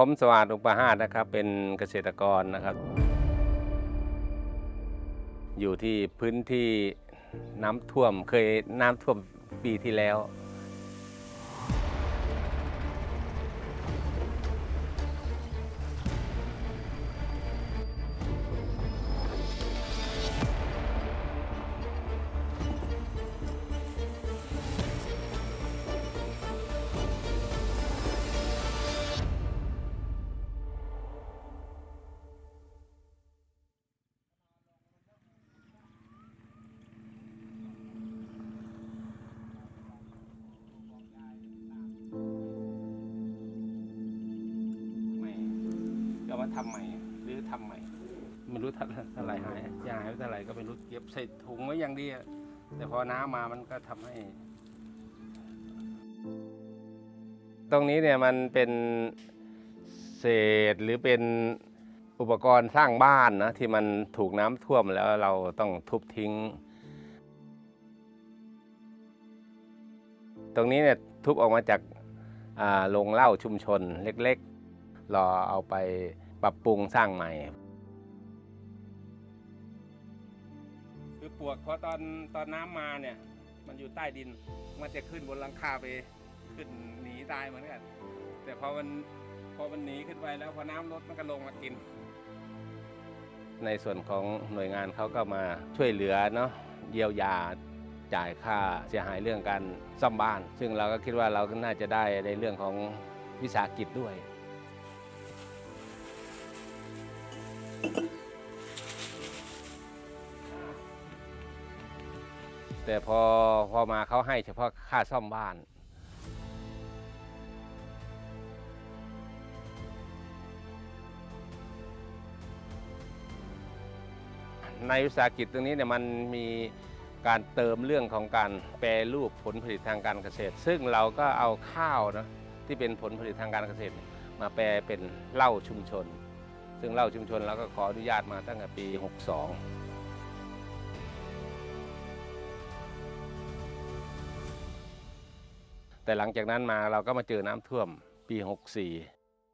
ผมสวัสดิ์อุปหาสนะครับ เป็นเกษตรกรนะครับ อยู่ที่พื้นที่น้ำท่วมเคยน้ำท่วมปีที่แล้ว ก็มาทำใหม่หรือทำใหม่ไม่รู้เท่าไหร่หายยหายไปเท่าไหร่ก็ไม่รู้เก็บใส่ถุงไว้อย่างดีแต่พอน้ำมามันก็ทำให้ ตรงนี้เนี่ยมันเป็นเศษหรือเป็นอุปกรณ์สร้างบ้านนะที่มันถูกน้ำท่วมแล้วเราต้องทุบทิ้ง ตรงนี้เนี่ยทุบออกมาจากโรงเหล้าชุมชนเล็กๆ รอเอาไป ปรับปรุงสร้างใหม่คือปวกเพราะตอนตอนน้ำมาเนี่ย มันอยู่ใต้ดินมันจะขึ้นบนหลังคาไปขึ้นหนีตายเหมือนกัน แต่พอมันพอมันหนีขึ้นไปแล้วพอน้ำลดมันก็ลงมากิน ในส่วนของหน่วยงานเขาก็มาช่วยเหลือเนาะเยียวยาจ่ายค่าเสียหายเรื่องการซ่อมบ้าน ซึ่งเราก็คิดว่าเราก็น่าจะได้ในเรื่องของวิสาหกิจด้วย แต่พอพอมาเขาให้เฉพาะค่าซ่อมบ้าน ในวิสาหกิจตรงนี้เนี่ยมันมีการเติมเรื่องของการแปรรูปผลผลิตทางการเกษตร ซึ่งเราก็เอาข้าวนะที่เป็นผลผลิตทางการเกษตร มาแปลเป็นเหล้าชุมชน ซึ่งเหล้าชุมชนเราก็ขออนุญาตมาตั้งแต่ปี 62 แต่หลังจากนั้นมาเราก็มาเจอน้ำท่วมปี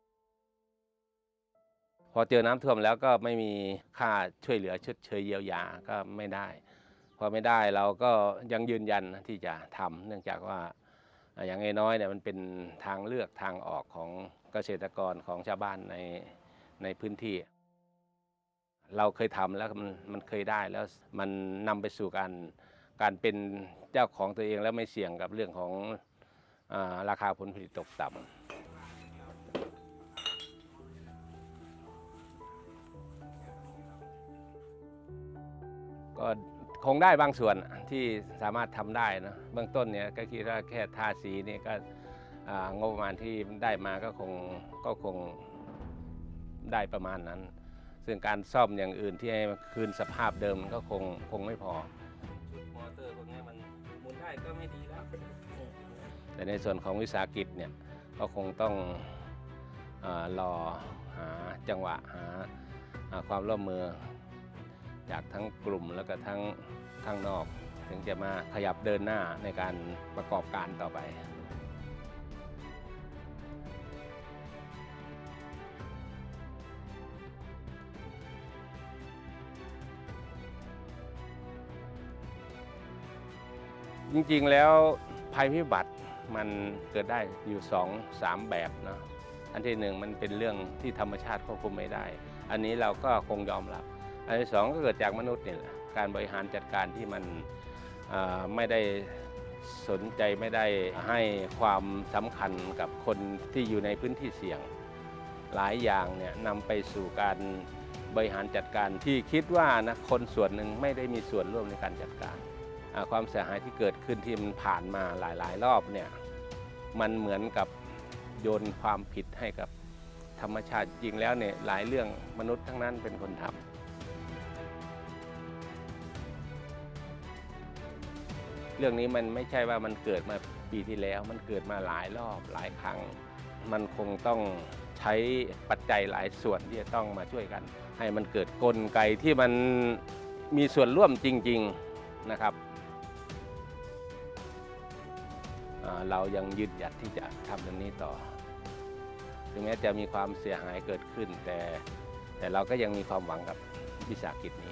64 พอเจอน้ำท่วมแล้วก็ไม่มีค่าช่วยเหลือชดเชยเยียวยาก็ไม่ได้ พอไม่ได้เราก็ยังยืนยันที่จะทำเนื่องจากว่าอ่าอย่างน้อยเนี่ยมันเป็นทางเลือกทางออกของเกษตรกรของชาวบ้านในในพื้นที่ เราเคยทำแล้วมันมันเคยได้แล้วมันนำไปสู่การการเป็นเจ้าของตัวเองแล้วไม่เสี่ยงกับเรื่องของ ราคาผลผลิตตกต่ำก็คงได้บางส่วนที่สามารถทำได้นะเบื้องต้นเนี่ยก็คิดว่าแค่ทาสีเนี่ยก็อ่างบประมาณที่ได้มาก็คงก็คงได้ประมาณนั้น ซึ่งการซ่อมอย่างอื่นที่ให้คืนสภาพเดิมก็คงคงไม่พอมอเตอร์พวกนี้มันหมุนได้ก็ไม่ดีแล้ว แต่ในส่วนของวิสาหกิจเนี่ยก็คงต้องอรอหาจังหวะหาหาความร่วมมือ จากทั้งกลุ่มแล้วก็ทั้งข้างนอก ถึงจะมาขยับเดินหน้าในการประกอบการต่อไปจริงๆแล้วภัยพิบัติ มันเกิดได้อยู่สองสามแบบเนาะอันที่หนึ่งมันเป็นเรื่องที่ธรรมชาติควบคุมไม่ได้ อันนี้เราก็คงยอมรับ อันที่สองก็เกิดจากมนุษย์นี่แหละการบริหารจัดการที่มันไม่ได้สนใจไม่ได้ให้ความสำคัญกับคนที่อยู่ในพื้นที่เสี่ยง หลายอย่างเนี่ยนำไปสู่การบริหารจัดการที่คิดว่านะคนส่วนหนึ่งไม่ได้มีส่วนร่วมในการจัดการ ความเสียหายที่เกิดขึ้นที่มันผ่านมาหลาย ๆ รอบเนี่ย มันเหมือนกับโยนความผิดให้กับธรรมชาติจริงแล้วเนี่ยหลายเรื่องมนุษย์ทั้งนั้นเป็นคนทำเรื่องนี้มันไม่ใช่ว่ามันเกิดมาปีที่แล้ว มันเกิดมาหลายรอบหลายครั้ง มันคงต้องใช้ปัจจัยหลายส่วนที่จะต้องมาช่วยกัน ให้มันเกิดกลไกที่มันมีส่วนร่วมจริง ๆนะครับ เรายังยืดหยัดที่จะทำเรื่องนี้ต่อ ถึงแม้จะมีความเสียหายเกิดขึ้น แต่แต่เราก็ยังมีความหวังกับวิสาหกิจนี้